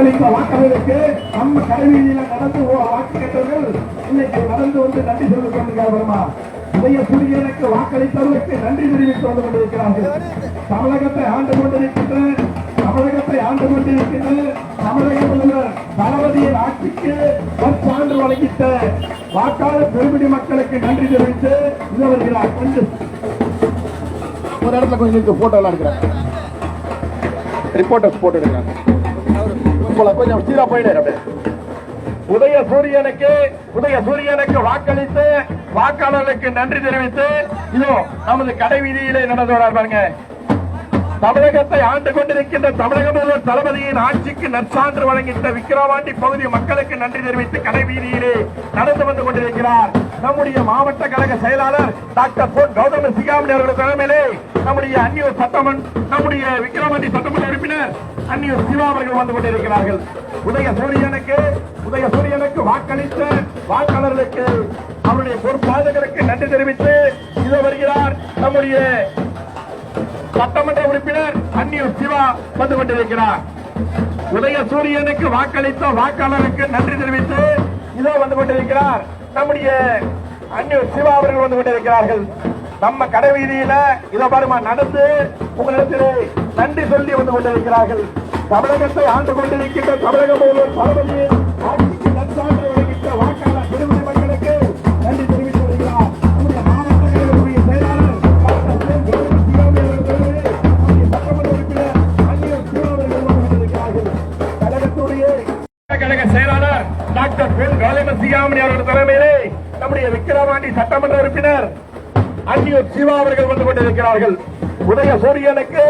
அளித்த வாக்காளருக்கு நம்ம கடைவீதியில நடந்து வாக்கு கேட்டவர்கள் இன்னைக்கு நடந்து வந்து நன்றி சொல்லிக் கொண்டிருக்கிறார்கள்மா உதய சூரியனுக்கு வாக்களித்தவர்களுக்கு நன்றி தெரிவித்து வந்து கொண்டிருக்கிறார்கள். தமிழகத்தை ஆண்டு கொண்டிருக்கின்ற தமிழகத்தை ஆண்டு கொண்டிருக்கின்ற தமிழக முதல்வர் தளபதியின் ஆட்சிக்கு சான்று வழங்கித்த வாக்காளர் பெருமிடி மக்களுக்கு நன்றி தெரிவித்து இது வருகிறார். கொஞ்சம் ஒரு இடத்துல கொஞ்சம் போட்டோ எல்லாம் எடுக்கிறேன். ரிப்போர்ட்டர்ஸ் போட்டோ எடுக்கிறாங்க. போல கொஞ்சம் சீரா போயிடு. அப்படியே உதய சூரியனுக்கு உதய சூரியனுக்கு வாக்களித்து வாக்காளர்களுக்கு நன்றி தெரிவித்து இதோ நமது கடை வீதியிலே நடந்து வரார் பாருங்க. தமிழகத்தை ஆண்டு கொண்டிருக்கின்ற தமிழக முதல்வர் தளபதியின் ஆட்சிக்கு நற்சான்று வழங்கிட்ட விக்கிரவாண்டி பகுதி மக்களுக்கு நன்றி தெரிவித்து கடைவீதியிலே நடந்து வந்து கொண்டிருக்கிறார். நம்முடைய மாவட்ட கழக செயலாளர் டாக்டர் பொன் கௌதம சிகாமணி அவர்கள் தலைமையிலே நம்முடைய அந்நியூர் சட்டமன் நம்முடைய விக்கிரவாண்டி சட்டமன்ற உறுப்பினர் அந்நியூர் சிவா அவர்கள் வந்து கொண்டிருக்கிறார்கள். உதய சூரியனுக்கு உதய சூரியனுக்கு வாக்களித்த வாக்காளர்களுக்கு அவருடைய பொறுப்பாளர்களுக்கு நன்றி தெரிவித்து இது வருகிறார் நம்முடைய சட்டமன்ற உறுப்பினர் அந்நியூர் சிவா வந்து கொண்டிருக்கிறார். உதய சூரியனுக்கு வாக்களித்த வாக்காளருக்கு நன்றி தெரிவித்து இதோ வந்து கொண்டிருக்கிறார். நம்முடைய அந்நியூர் சிவா அவர்கள் வந்து கொண்டிருக்கிறார்கள். நம்ம கடை வீதியில இதை பாருமா நடந்து உங்களிடத்திலே நன்றி சொல்லி வந்து கொண்டிருக்கிறார்கள். தமிழகத்தை ஆண்டு கொண்டிருக்கின்ற தமிழக முதல்வர் தளபதியின் கழக செயலாளர் டாக்டர் பெண் கௌதம அவர்கள் தலைமையிலே நம்முடைய விக்கிரவாண்டி சட்டமன்ற உறுப்பினர் அந்நியூர் சிவா அவர்கள் வந்து கொண்டிருக்கிறார்கள். உதய சூரியனுக்கு